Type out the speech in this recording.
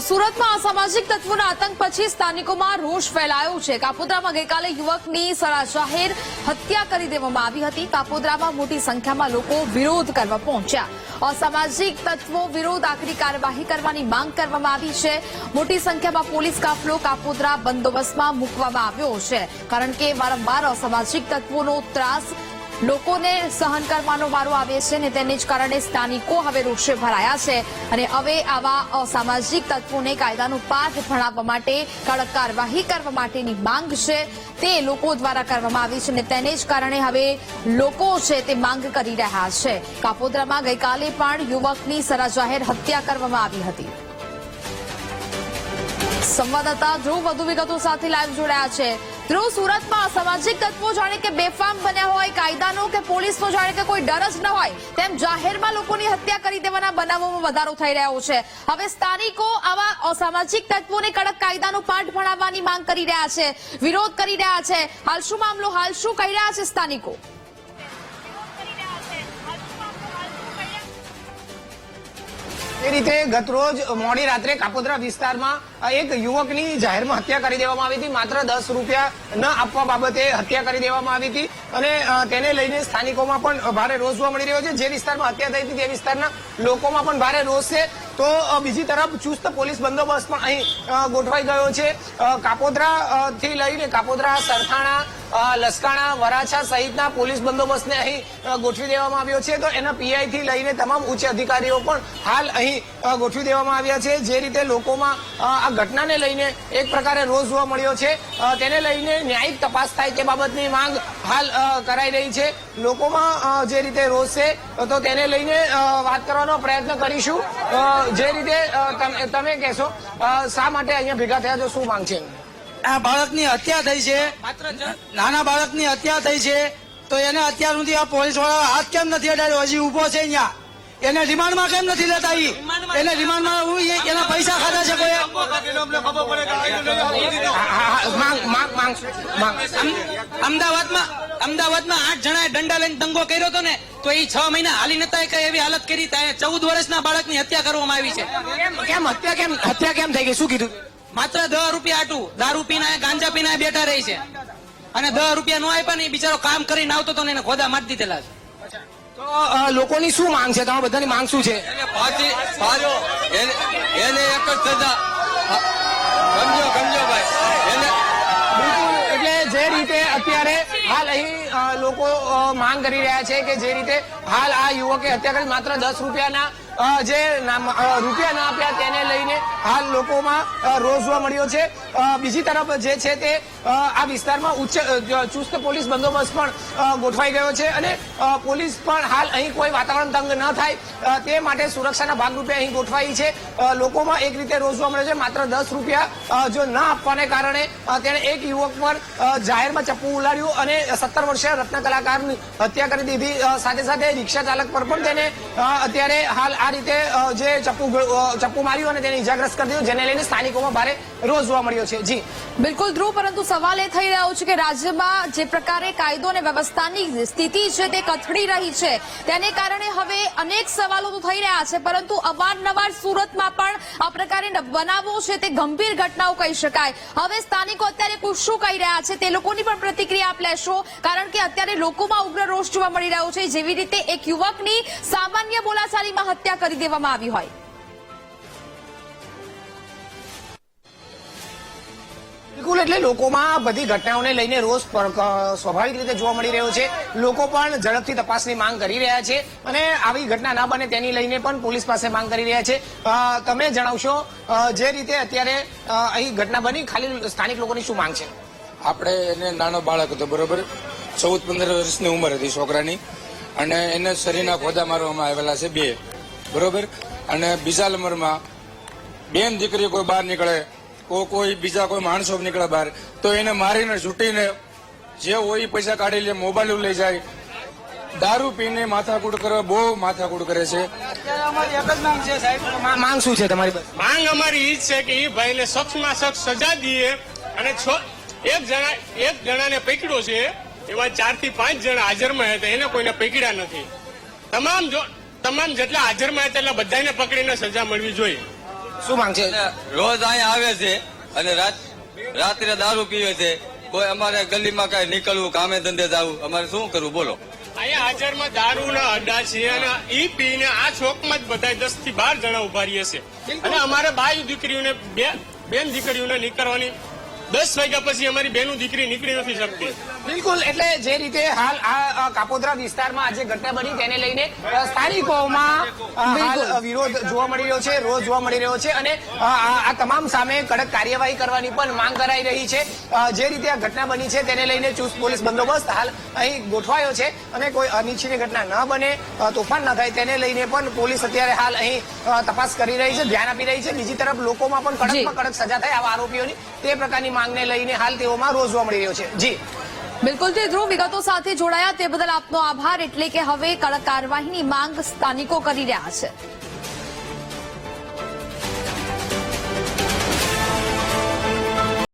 સુરતમાં અસામાજિક તત્વોના આતંક પછી સ્થાનિકોમાં રોષ ફેલાયો છે. કાપોદ્રામાં ગઈકાલે યુવકની સરાજાહેર હત્યા કરી દેવામાં આવી હતી. કાપોદ્રામાં મોટી સંખ્યામાં લોકો વિરોધ કરવા પહોંચ્યા. અસામાજિક તત્વો વિરોધ આકરી કાર્યવાહી કરવાની માંગ કરવામાં આવી છે. મોટી સંખ્યામાં પોલીસ કાફલો કાપોદ્રા બંદોબસ્તમાં મૂકવામાં આવ્યો છે. કારણ કે વારંવાર અસામાજિક તત્વોનો ત્રાસ લોકોને સહન કરવાનો વારો આવે છે ને તેને જ કારણે સ્થાનિકો હવે રોષે ભરાયા છે. અને હવે આવા અસામાજિક તત્વોને કાયદાનું પાઠ ભણાવવા માટે કડક કાર્યવાહી કરવા માટેની માંગ છે. તે લોકો દ્વારા કરવામાં આવી છે અને તેને જ કારણે હવે લોકો છે તે માંગ કરી રહ્યા છે. કાપોદ્રામાં ગઈકાલે પણ યુવકની સરાજાહેર હત્યા કરવામાં આવી હતી. સંવાદદાતા ધ્રુવ વધુ વિગતો સાથે લાઈવ જોડાયા છે. ધ્રુવ સુરતમાં અસામાજિક તત્વો જાણે કે બેફામ બન્યા હોય, કાયદાનો કે પોલીસનો જાણે કે કોઈ ડર જ ન હોય, તેમ જાહેરમાં લોકોની હત્યા કરી દેવાના બનાવોમાં વધારો થઈ રહ્યો છે. હવે સ્થાનિકો આવા અસામાજિક તત્વોને કડક કાયદાનો પાઠ ભણાવવાની માંગ કરી રહ્યા છે, વિરોધ કરી રહ્યા છે. હાલ શું મામલો, હાલ શું કહી રહ્યા છે સ્થાનિકો? એ રીતે ગતરોજ મોડી રાત્રે કાપોદ્રા વિસ્તારમાં એક યુવકની જાહેરમાં હત્યા કરી દેવામાં આવી હતી. માત્ર દસ રૂપિયા ન આપવા બાબતે હત્યા કરી દેવામાં આવી હતી અને તેને લઈને સ્થાનિકોમાં પણ ભારે રોષ જોવા મળી રહ્યો છે. જે વિસ્તારમાં હત્યા થઈ હતી તે વિસ્તારના લોકોમાં પણ ભારે રોષ છે. તો બીજી તરફ ચુસ્ત પોલીસ બંદોબસ્ત પણ અહીં ગોઠવાઈ ગયો છે. કાપોદ્રા થી લઈને કાપોદ્રા, સરથાણા લસકાણા, વરાછા સહિતના પોલીસ બંદોબસ્તને અહીં ગોઠવી દેવામાં આવ્યો છે. તો એના પીઆઈ થી લઈને તમામ ઉચ્ચ અધિકારીઓ પણ હાલ અહીં ગોઠવી દેવામાં આવ્યા છે. જે રીતે લોકોમાં આ ઘટનાને લઈને એક પ્રકારે રોષ જોવા મળ્યો છે. તેને લઈને ન્યાયિક તપાસ થાય તે બાબતની માંગ હાલ કરાઈ રહી છે. લોકોમાં જે રીતે રોષ છે તો તેને લઈને વાત કરવાનો પ્રયત્ન કરીશું. જે રીતે તમે- તમે કહેશો શા માટે અહીંયા ભેગા થયા છો? શું માંગ છે? આ બાળકની હત્યા થઈ છે. નાના બાળકની હત્યા થઈ છે. તો એને અત્યાર સુધી આ પોલીસવાળા હાથ કેમ નથી અડાડ્યો? હજી ઊભો છે અહીંયા. એને રિમાન્ડમાં કેમ નથી લેતા ઈ? એને રિમાન્ડમાં હું એના પૈસા ખાધા છે કોઈ? અમદાવાદમાં અમદાવાદમાં આઠ જણાએ દંડા લઈને દંગો કર્યો હતો ને તો એ છ મહિના હાલી નતા કઈ એવી હાલત કરી ત્યાં ચૌદ વર્ષના બાળકની હત્યા કરવામાં આવી છે. કેમ હત્યા કેમ હત્યા કેમ થઈ ગઈ? શું કીધું? માત્ર દસ રૂપિયા આટું. દારૂ પીને ગાંજા પીને બેઠા રહી છે. અને દસ રૂપિયા નો આપ્યા ને બિચારો કામ કરીને આવતો હતો ને એને ખોદા મારી દીધેલા છે. લોકોની શું માંગ છે? તમારા બધાની માંગ શું છે? એને એને એક જ સજા. સમજો સમજો ભાઈ. એને એટલે જે રીતે અત્યારે હાલ અહીં લોકો માંગ કરી રહ્યા છે કે જે રીતે હાલ આ યુવકે હત્યા કરી માત્ર દસ રૂપિયાના જે રૂપિયા ના આપ્યા તેને લઈને હાલ લોકોમાં રોષ જોવા મળ્યો છે. બીજી તરફ જે છે તે આ વિસ્તારમાં ઉચ્ચ ચુસ્ત પોલીસ બંદોબસ્ત પણ ગોઠવાઈ ગયો છે અને પોલીસ પણ હાલ અહીં કોઈ વાતાવરણ તંગ ન થાય તે માટે સુરક્ષાના ભાગરૂપે અહીં ગોઠવાઈ છે. લોકોમાં એક રીતે રોષ જોવા મળે છે. માત્ર દસ રૂપિયા જો ન આપવાને કારણે તેણે એક યુવક પર જાહેરમાં ચપ્પુ ઉલાડ્યું અને સત્તર વર્ષીય રત્ન કલાકારની હત્યા કરી દીધી. સાથે સાથે રિક્ષા ચાલક પર પણ તેને અત્યારે હાલ આ રીતે જે ચપ્પુ ચપ્પુ માર્યું અને તેને ઇજાગ્રસ્ત કરી દીધું, જેને લઈને સ્થાનિકોમાં ભારે રોષ જોવા મળ્યો છે. જી. બિલકુલ ધ્રુવ, પરંતુ સવાલ એ થઈ રહ્યો છે કે રાજ્યમાં જે પ્રકારે કાયદો અને વ્યવસ્થાની સ્થિતિ છે તે કથળી રહી છે. તેને કારણે હવે અનેક સવાલો તો થઈ રહ્યા છે, પરંતુ અવારનવાર સુરતમાં પણ આ પ્રકારે બનાવો છે તે ગંભીર ઘટનાઓ કહી શકાય. હવે સ્થાનિકો અત્યારે શું કહી રહ્યા છે તે લોકોની પણ પ્રતિક્રિયા આપ લેશો, કારણ કે અત્યારે લોકોમાં ઉગ્ર રોષ જોવા મળી રહ્યો છે. જેવી રીતે એક યુવકની સામાન્ય બોલાચાલીમાં હત્યા કરી દેવામાં આવી હોય. બિલકુલ એટલે લોકોમાં બધી ઘટનાઓને લઈને રોષ સ્વાભાવિક રીતે જોવા મળી રહ્યો છે. લોકો પણ ઝડપથી તપાસની માંગ કરી રહ્યા છે અને આવી ઘટના ના બને તેની લઈને પણ પોલીસ પાસે માંગ કરી રહ્યા છે. તમે જણાવશો જે રીતે અત્યારે અહીં ઘટના બની ખાલી સ્થાનિક લોકોની શું માંગ છે? આપણે એને નાનો બાળક હતો બરોબર? ચૌદ પંદર વર્ષની ઉંમર હતી છોકરાની. અને એને શરીરના ખોદા મારવામાં આવેલા છે બે. બરોબર? અને બીજા નંબરમાં બેન દીકરી કોઈ બહાર નીકળે કોઈ કોઈ બીજા કોઈ માણસો નીકળે બહાર તો એને મારીને છૂટીને જે હોય એ પૈસા કાઢી લે મોબાઈલ લઈ જાય. દારૂ પીને માથાકૂટ કરે બહુ માથાકૂટ કરે છે. અત્યારે અમારી એક જ માંગ છે સાહેબ. મા- માંગ શું છે તમારી બસ? માંગ અમારી ઈ છે કે એ ભાઈને સખ્તમાં સખ્ત સજા દઈએ અને છ એક જણા એક જણાને પકડ્યો છે એવા ચારથી પાંચ જણા હાજરમાં હતા એને કોઈને પકડ્યા નથી. તમામ જો તમામ જેટલા હાજરમાં હતા એટલા બધાને પકડીને સજા મળવી જોઈએ. શું માંગ છે? રોજ અહીંયા આવે છે અને રાત્રે દારૂ પીવે છે. કોઈ અમારે ગલીમાં કઈ નીકળવું કામે ધંધે જવું અમારે શું કરવું? બોલો. અહીંયા હાજરમાં દારૂના અડ્ડા છે અને ઈ પીને આ ચોકમાં જ બધા દસથી બાર જણા ઊભા રહીએ છે. અને અમારે બાઈ દીકરીઓને બે બેન દીકરીઓને નીકળવાની દસ વાગ્યા પછી અમારી બેનું દીકરી નીકળી નથી શકતી. બિલકુલ એટલે જે રીતે હાલ આ કાપોદ્રા વિસ્તારમાં આજે ઘટના બની તેને લઈને સ્થાનિકોમાં હાલ વિરોધ જોવા મળી રહ્યો છે રોજ જોવા મળી રહ્યો છે અને આ આ તમામ સામે કડક કાર્યવાહી કરવાની પણ માંગ કરાઈ રહી છે. જે રીતે આ ઘટના બની છે તેને લઈને ચુસ્ત પોલીસ બંદોબસ્ત હાલ અહીં ગોઠવાયો છે અને કોઈ અનિચ્છનીય ઘટના ન બને તોફાન ન થાય તેને લઈને પણ પોલીસ અત્યારે હાલ અહીં તપાસ કરી રહી છે ધ્યાન આપી રહી છે. બીજી તરફ લોકોમાં પણ કડકમાં કડક સજા થાય આવા આરોપીઓની તે પ્રકારની માંગને લઈને હાલ તેઓમાં રોજ જોવા મળી રહ્યો છે. જી. બિલકુલ તે ધ્રુવ, વિગતો સાથે જોડાયા. તે બદલ આપનો આભાર. એટલે કે હવે કડક કાર્યવાહીની માંગ સ્થાનિકો કરી રહ્યા છે.